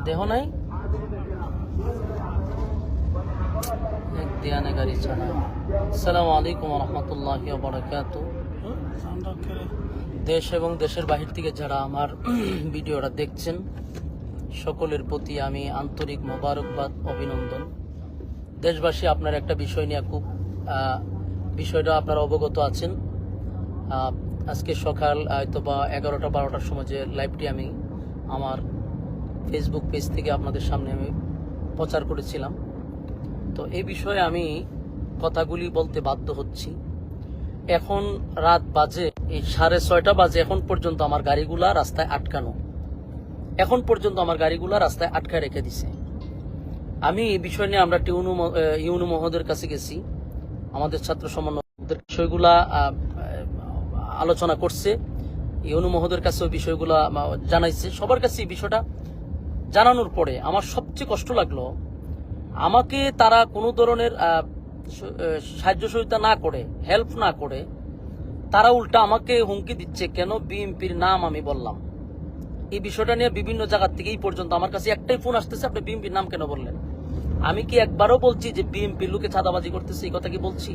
দেহ নাই। দেশ এবং দেশের বাহির থেকে যারা আমার ভিডিওটা দেখছেন, সকলের প্রতি আমি আন্তরিক মোবারকবাদ, অভিনন্দন। দেশবাসী, আপনার একটা বিষয় নিয়ে খুব বিষয়টা আপনারা অবগত আছেন। আজকে সকাল হয়তো বা এগারোটা, বারোটার সময় যে লাইভটি আমি আমার ফেসবুক পেজ থেকে আপনাদের সামনে আমি প্রচার করেছিলাম। তো এই বিষয়ে আমি কথাগুলি বলতে বাধ্য হচ্ছি। এখন রাত বাজে, এই সাড়ে ছয়টা বাজে এখন পর্যন্ত আমার গাড়িগুলা রাস্তায় আটকানো। এখন পর্যন্ত আমার গাড়িগুলা রাস্তায় আটকায় রেখে দিছে। আমি এই বিষয় নিয়ে আমরা টিউনু ইউনু মহোদয়ের কাছে গেছি। আমাদের ছাত্র সমন্বয়কদের বিষয়গুলা আলোচনা করছে। ইউনু মহোদয়ের কাছেও বিষয়গুলা জানাইছে। সবার কাছে এই বিষয়টা জানানোর পরে আমার সবচেয়ে কষ্ট লাগল, আমাকে তারা কোনো ধরনের সাহায্য সহযোগিতা না করে হেল্প না করে, তারা উল্টা আমাকে হুমকি দিচ্ছে, কেন বিএমপির নাম আমি বললাম। এই বিষয়টা নিয়ে বিভিন্ন জায়গা থেকে এই পর্যন্ত আমার কাছে একটাই ফোন আসতেছে, আপনি বিএনপির নাম কেন বললেন? আমি কি একবারও বলছি যে বিএনপির লোকে চাঁদাবাজি করতেছে, এই কথা কি বলছি?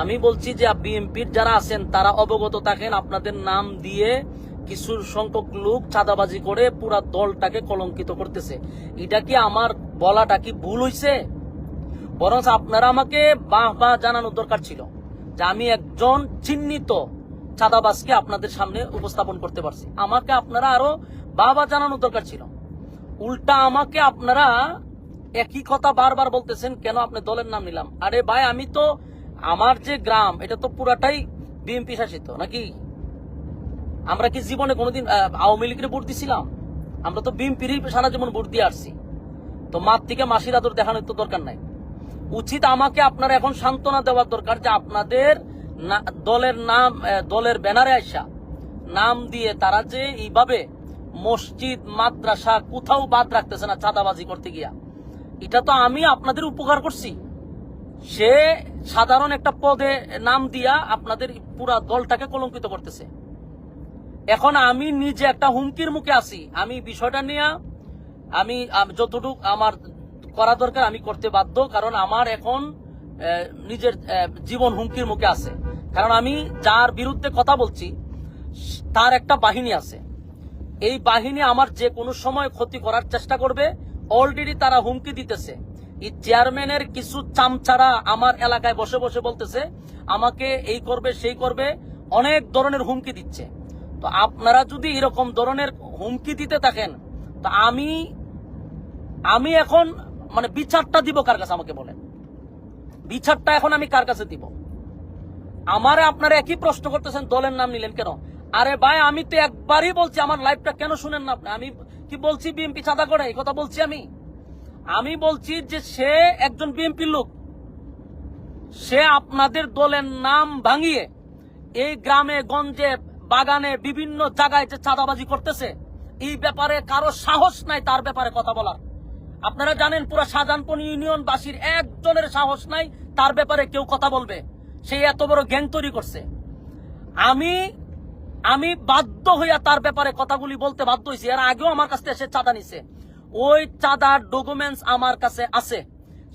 আমি বলছি যে বিএনপির যারা আছেন, তারা অবগত থাকেন, আপনাদের নাম দিয়ে কিছু সংখ্যক লোক চাঁদাবাজি করে পুরা দলটাকে কলঙ্কিত করতেছে। এটা কি আমার বলাটা কি ভুল হইছে? বরং আপনারা আমাকে বাহ বাহ জানানোর দরকার ছিল যে আমি একজন চিহ্নিত চাঁদাবাজকে আপনাদের সামনে উপস্থাপন করতে পারছি। আমাকে আপনারা আরও বাহ জানানোর দরকার ছিল। উল্টা আমাকে আপনারা একই কথা বারবার বলতেছেন, কেন আপনি দলের নাম নিলাম? আরে ভাই, আমি তো, আমার যে গ্রাম, এটা তো পুরাটাই বিএমপি শাসিত, নাকি? আমরা কি জীবনে কোনোদিন আওয়ামী লীগের ভোট দিছিলাম? আমরা তো বিএনপিরই সারা জীবন ভোট দিয়ে আসছি। তো মার থেকে মাসির আদর দেখানোর তো দরকার নাই। উচিত আমাকে আপনারা এখন সান্ত্বনা দেওয়ার দরকার যে আপনাদের দলের নাম দলের ব্যানারে আসা নাম দিয়ে তারা যে এইভাবে মসজিদ, মাদ্রাসা কোথাও বাদ রাখতেছে না চাঁদাবাজি করতে গিয়া। এটা তো আমি আপনাদের উপকার করছি। সে সাধারণ একটা পদে নাম দিয়া আপনাদের পুরা দলটাকে কলঙ্কিত করতেছে। এখন আমি নিজে একটা হুমকির মুখে আছি। আমি বিষয়টা নিয়ে, আমি যতটুকু আমার করা দরকার আমি করতে বাধ্য, কারণ আমার এখন নিজের জীবন হুমকির মুখে আছে। কারণ আমি যার বিরুদ্ধে কথা বলছি, তার একটা বাহিনী আছে। এই বাহিনী আমার যে কোনো সময় ক্ষতি করার চেষ্টা করবে। অলরেডি তারা হুমকি দিতেছে। এই চেয়ারম্যানের কিছু চামচারা আমার এলাকায় বসে বসে বলতেছে, আমাকে এই করবে, সেই করবে, অনেক ধরনের হুমকি দিচ্ছে। তো আপনারা যদি এরকম ধরনের হুমকি দিতে থাকেন, তো আমি আমি এখন মানে বিচারটা দিব কার কাছে আমাকে বলেন? বিচারটা এখন আমি কার কাছে দিব? আমারে আপনারা একই প্রশ্ন করতেছেন, দলের নাম নিলেন কেন? আরে ভাই, আমি তো একবারই বলছি, আমার লাইফটা কেন শুনেন না আপনি? আমি কি বলছি বিএমপি চাঁদা করে? এই কথা বলছি আমি। আমি বলছি যে সে একজন বিএমপির লোক। সে আপনাদের দলের নাম ভাঙিয়ে এই গ্রামে, গঞ্জে বাগানে বিভিন্ন জায়গায় যে চাঁদাবাজি করতেছে, এই ব্যাপারে কারও সাহস নাই তার ব্যাপারে কথা বলার। আপনারা জানেন পুরো শাহজাহানপুর ইউনিয়নবাসীর একজনের সাহস নাই, তার ব্যাপারে কেউ কথা বলবে। সে এত বড় গ্যাং তৈরি করছে। আমি আমি বাধ্য হইয়া তার ব্যাপারে কথাগুলি বলতে বাধ্য হয়েছি এর আগেও আমার কাছে এসে চাঁদা নিছে। ওই চাঁদার ডকুমেন্টস আমার কাছে আছে।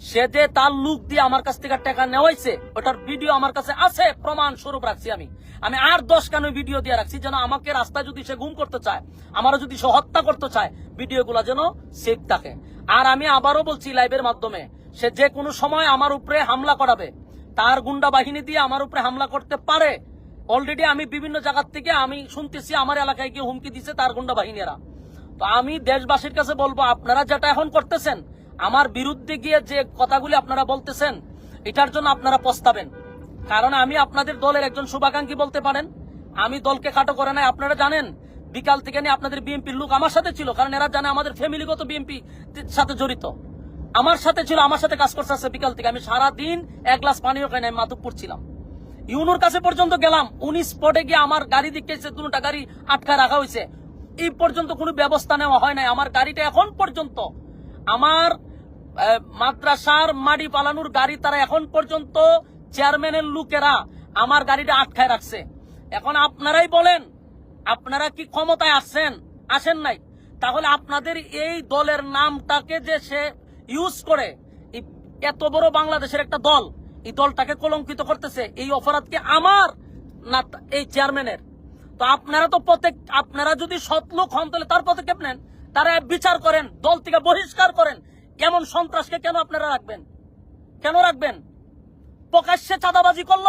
সে যে তার লুক দিয়ে আমার কাছ থেকে টাকা নেওয়াইছে, ওটার ভিডিও আমার কাছে আছে প্রমাণ স্বরূপ রাখছি আমি। আমি আর দশ কেন ভিডিও দিয়ে রাখছি, যেন আমাকে রাস্তায় যদি সে গুম করতে চায়, আমারও যদি সে হত্যা করতে চায় ভিডিও ভিডিওগুলো যেন সেফ থাকে। আর আমি আবারও বলছি লাইভের মাধ্যমে, সে যে কোনো সময় আমার উপরে হামলা করাবে, তার গুন্ডা বাহিনী দিয়ে আমার উপরে হামলা করতে পারে। অলরেডি আমি বিভিন্ন জায়গার থেকে আমি শুনতেছি, আমার এলাকায় গিয়ে হুমকি দিছে তার গুন্ডা বাহিনীরা। তো আমি দেশবাসীর কাছে বলব, আপনারা যেটা এখন করতেছেন আমার বিরুদ্ধে গিয়ে যে কথাগুলি আপনারা বলতেছেন, এটার জন্য আপনারা পস্তাবেন। কারণ আমি আপনাদের দলের একজন শুভাকাঙ্ক্ষী বলতে পারেন, আমি দলকে খাটো করে নাই। আপনারা জানেন, বিকাল থেকে নিয়ে আপনাদের বিএনপির লোক আমার সাথে ছিল, কারণ এরা জানে আমাদের ফ্যামিলিগত বিএনপি সাথে জড়িত। আমার সাথে ছিল, আমার সাথে কাজ করতে আসছে বিকাল থেকে। আমি সারা দিন এক গ্লাস পানিও খাই নাই মাতুপুর ছিলাম। ইউনোর কাছে পর্যন্ত গেলাম, উনি স্পটে গিয়ে আমার গাড়ি দিকে দুটা গাড়ি আটকা রাখা হয়েছে। এই পর্যন্ত কোনো ব্যবস্থা নেওয়া হয় নাই। আমার গাড়িটা এখন পর্যন্ত আমার মাদ্রাসার মাটি পালানোর গাড়ি তারা এখন পর্যন্ত চেয়ারম্যানের লোকেরা আমার গাড়িটা আটকায় রাখছে। এখন আপনারাই বলেন, আপনারা কি ক্ষমতায় আসছেন আসেন নাই। তাহলে আপনাদের এই দলের নামটাকে যে সে ইউজ করে এত বড় বাংলাদেশের একটা দল, এই দলটাকে কলঙ্কিত করতেছে, এই অপরাধ কি আমার না এই চেয়ারম্যানের? তো আপনারা তো প্রত্যেক, আপনারা যদি সৎ লোক হন, তাহলে তার পদক্ষেপ নেন। তারা বিচার করেন, দল থেকে বহিষ্কার করেন। এমন সন্ত্রাসকে কেন আপনারা রাখবেন? কেন রাখবেন? প্রকাশ্যে চাঁদাবাজি করল?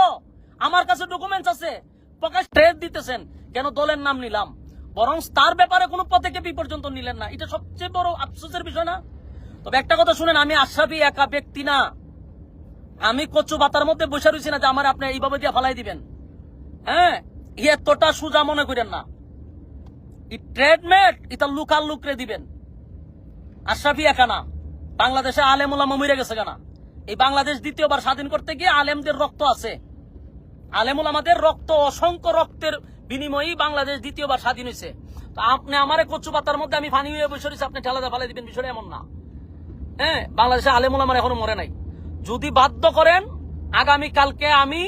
আমার কাছে ডকুমেন্টস আছে। প্রকাশ ট্রেড দিতেছেন। কেন দলের নাম নিলাম? বরং তার ব্যাপারে কোনো পদক্ষেপ এই পর্যন্ত নিলেন না। এটা সবচেয়ে বড় আফসোসের বিষয় না? তবে একটা কথা শুনেন, আমি আশরাফি একা ব্যক্তি না। আমি কচু বাতার মধ্যে বসে রয়েছি না যে আমার আপনি এইভাবে দিয়ে ফালাই দিবেন। হ্যাঁ এতটা সোজা মনে করেন না। এই ট্রেডমেট এটা লুকাল লুকরে দিবেন। আশরাফি একা না। বাংলাদেশে আলেম ওলামা মরে গেছে কেনা? এই বাংলাদেশ দ্বিতীয়বার স্বাধীন করতে গিয়ে আলেমদের রক্ত আছে। আলেমুল আমাদের রক্ত, অসংখ্য রক্তের বিনিময়ে বাংলাদেশ দ্বিতীয়বার স্বাধীন হয়েছে। তো আপনি আমারে কচু মধ্যে আমি ফানি হয়ে বসে আপনি ঠেলাদা ফালাই দিবেন, বিষয়টা এমন না। হ্যাঁ বাংলাদেশে আলেমুল আমার এখনও মরে নাই। যদি বাধ্য করেন আগামী কালকে আমি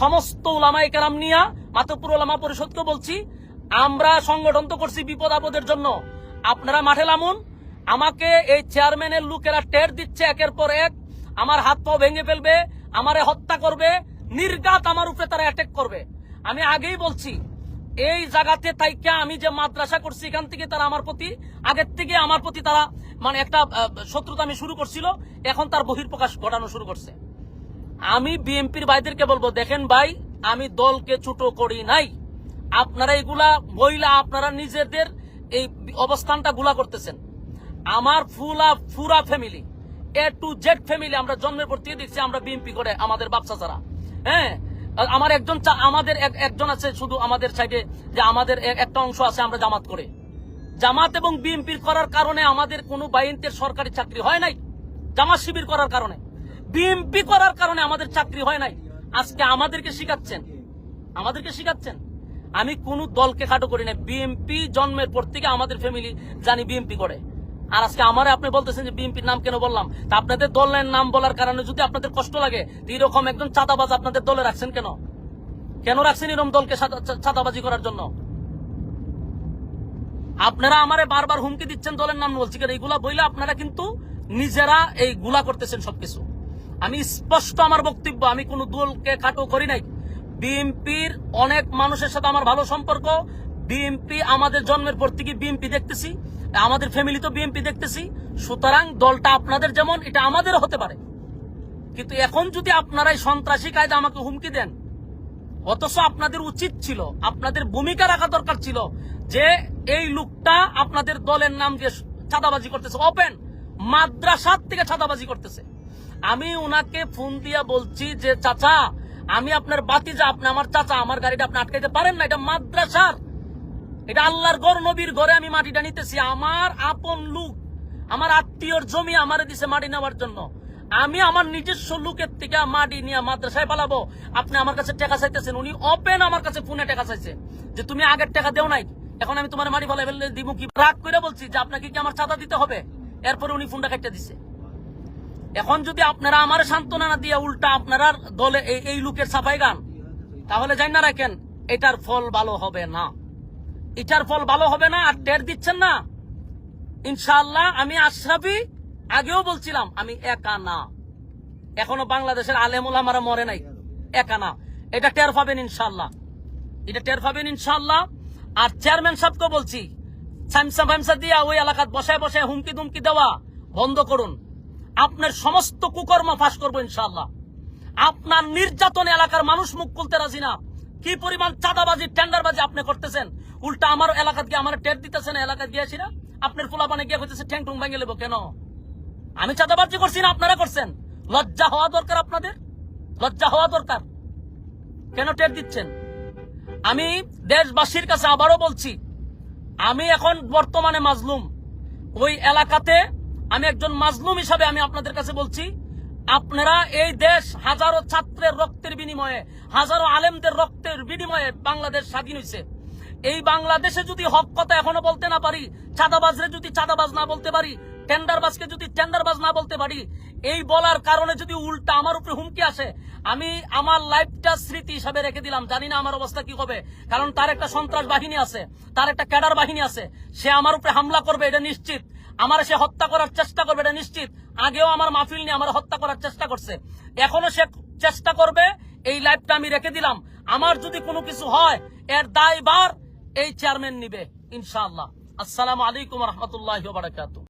সমস্ত উলামাই কেরাম নিয়া মাতপুর ওলামা পরিষদকে বলছি, আমরা সংগঠন তো করছি বিপদ আপদের জন্য। আপনারা মাঠে নামুন আমাকে এই চেয়ারম্যানের লোকেরা টের দিচ্ছে একের পর এক। আমার হাত পাও ভেঙে ফেলবে, আমারে হত্যা করবে নির্গাত আমার উপরে তারা অ্যাটেক করবে। আমি আগেই বলছি, এই জায়গাতে তাইকা আমি যে মাদ্রাসা করছি, এখান থেকে তারা আমার প্রতি, আগের থেকে আমার প্রতি তারা মানে একটা শত্রুতা আমি শুরু করছিল, এখন তার বহির্প্রকাশ ঘটানো শুরু করছে। আমি বিএনপির ভাইদেরকে বলব, দেখেন ভাই, আমি দলকে ছোট করি নাই। আপনারা এগুলা মহিলা, আপনারা নিজেদের এই অবস্থানটা গুলা করতেছেন। আমার ফুলা, ফুরা family A to Z family আমরা জন্মের পর থেকে দেখছি, আমরা বিএনপি করে আমাদের বাচ্চা ছাড়া হ্যাঁ? আমার একজন আমাদের এক- একজন আছে শুধু আমাদের সাইডে, যে আমাদের একটা অংশ আছে আমরা জামাত করে। জামাত এবং বিএনপির করার কারণে আমাদের কোনো বাইনতের সরকারি চাকরি হয় নাই। জামাত শিবির করার কারণে। বিএনপি করার কারণে আমাদের চাকরি হয় নাই। আজকে আমাদেরকে শিখাচ্ছেন। আমাদেরকে শিখাচ্ছেন। আমি কোন দলকে খাটো করি না বিএনপি জন্মের পর থেকে আমাদের ফ্যামিলি জানি বিএনপি করে। আর আজকে আমারে আপনি বলতেছেন যে বিএনপির নাম কেন বললাম? তা আপনাদের দলের নাম বলার কারণে যদি আপনাদের কষ্ট লাগে এরকম একজন চাঁদাবাজ আপনাদের দলে রাখছেন কেন? কেন রাখছেন এরকম দলকে চাঁদাবাজি করার জন্য? আপনারা আমারে বারবার হুমকি দিচ্ছেন দলের নাম বলছি কেন? এইগুলা বইলে আপনারা কিন্তু নিজেরা এই গুলা করতেছেন সবকিছু। আমি স্পষ্ট আমার বক্তব্য, আমি কোনো দলকে খাটো করি নাই। বিএনপির অনেক মানুষের সাথে আমার ভালো সম্পর্ক। বিএনপি আমাদের জন্মের পর থেকে বিএনপি দেখতেছি। আমাদের ফ্যামিলি তো বিএনপি দেখতেছি, সুতরাং দলটা আপনাদের যেমন, এটা আমাদের হতে পারে। কিন্তু এখন যদি আপনারা এই সন্ত্রাসী কায়দা আমাকে হুমকি দেন, অথচ আপনাদের উচিত ছিল, আপনাদের ভূমিকা রাখা দরকার ছিল যে এই লোকটা আপনাদের দলের নাম দিয়ে ছাদাবাজি করতেছে। ওপেন মাদ্রাসার থেকে চাঁদাবাজি করতেছে। আমি উনাকে ফোন দিয়া বলছি যে, চাচা, আমি আপনার বাতি যা আপনি আমার চাচা, আমার গাড়িটা আপনি আটকাইতে পারেন না, এটা মাদ্রাসার। এটা আল্লাহর গড় নবীর ঘরে আমি মাটিটা নিতেছি। আমার আপন লোক, আমার আত্মীয়র জমি আমারে দিছে মাটি নেওয়ার জন্য। আমি আমার নিজস্ব লোকের থেকে মাটি নিয়ে মাদ্রাসায় পালাবো। আপনি আমার কাছে টাকা চাইতেছেন, উনি ওপেন আমার কাছে ফোনে টাকা চাইছে যে তুমি আগের টাকা দেও নাই। এখন আমি তোমার মাটি ফেলে ফেললে দিব কি? রাগ করে বলছি যে আপনাকে কি আমার চাঁদা দিতে হবে? এরপরে উনি ফোনটা কেটে দিছে। এখন যদি আপনারা আমার সান্ত্বনা না দিয়ে উল্টা আপনারা দলে এই- এই লোকের সাফাই গান, তাহলে জান না রাখেন, এটার ফল ভালো হবে না। এটার ফল ভালো হবে না, আর টের দিচ্ছেন না। ইনশাল্লাহ আমি আশরাফি আগেও বলছিলাম, আমি একা না। এখনও বাংলাদেশের আলেমুল আমারা মরে নাই, একা না। এটা টের পাবেন ইনশাআল্লাহ। এটা টের পাবেন ইনশাআল্লাহ। আর চেয়ারম্যান সাহেবকে বলছি, সামসা ফামসা দিয়া ওই এলাকাত বসায় বসায় হুমকি দুমকি দেওয়া বন্ধ করুন। আপনার সমস্ত কুকর্ম ফাঁস করব ইনশাআল্লাহ। আপনার নির্যাতন এলাকার মানুষ মুখ খুলতে রাজি না। কি পরিমাণ চাঁদাবাজি, টেন্ডারবাজি আপনি করতেছেন? উল্টা আমার এলাকাত গিয়ে আমার টের দিতেছেন এলাকায় গিয়েছি না আপনার ফুলা পানে গিয়ে হইতেছে ঠ্যাং টুং ভেঙে লেবো কেন? আমি চাঁদাবাজি করছি না, আপনারা করছেন? লজ্জা হওয়া দরকার আপনাদের? লজ্জা হওয়া দরকার? কেন টের দিচ্ছেন? আমি দেশবাসীর কাছে আবারও বলছি, আমি এখন বর্তমানে মাজলুম। ওই এলাকাতে আমি একজন মাজলুম হিসাবে আমি আপনাদের কাছে বলছি, আপনারা এই দেশ হাজারো ছাত্রের রক্তের বিনিময়ে, হাজারো আলেমদের রক্তের বিনিময়ে বাংলাদেশ স্বাধীন হয়েছে এই বাংলাদেশে যদি হক কথা এখনও বলতে না পারি, চাঁদাবাজরে যদি চাঁদাবাজ না বলতে পারি, টেন্ডারবাজকে যদি টেন্ডারবাজ না বলতে পারি, এই বলার কারণে যদি উল্টা আমার উপরে হুমকি আসে, আমি আমার লাইফটা স্মৃতি হিসাবে রেখে দিলাম। জানি না আমার অবস্থা কি হবে, কারণ তার একটা সন্ত্রাস বাহিনী আছে, তার একটা ক্যাডার বাহিনী আছে, সে আমার উপরে হামলা করবে, এটা নিশ্চিত। আমার সে হত্যা করার চেষ্টা করবে, এটা নিশ্চিত। আগেও আমার মাহফিল নিয়ে আমার হত্যা করার চেষ্টা করছে। এখনও সে চেষ্টা করবে, এই লাইফটা আমি রেখে দিলাম। আমার যদি কোনো কিছু হয়, এর দায় দায়বার এই চেয়ারম্যান নিবে ইনশাআল্লাহ। আসসালামু আলাইকুম রহমতুল্লাহ বারাকাতু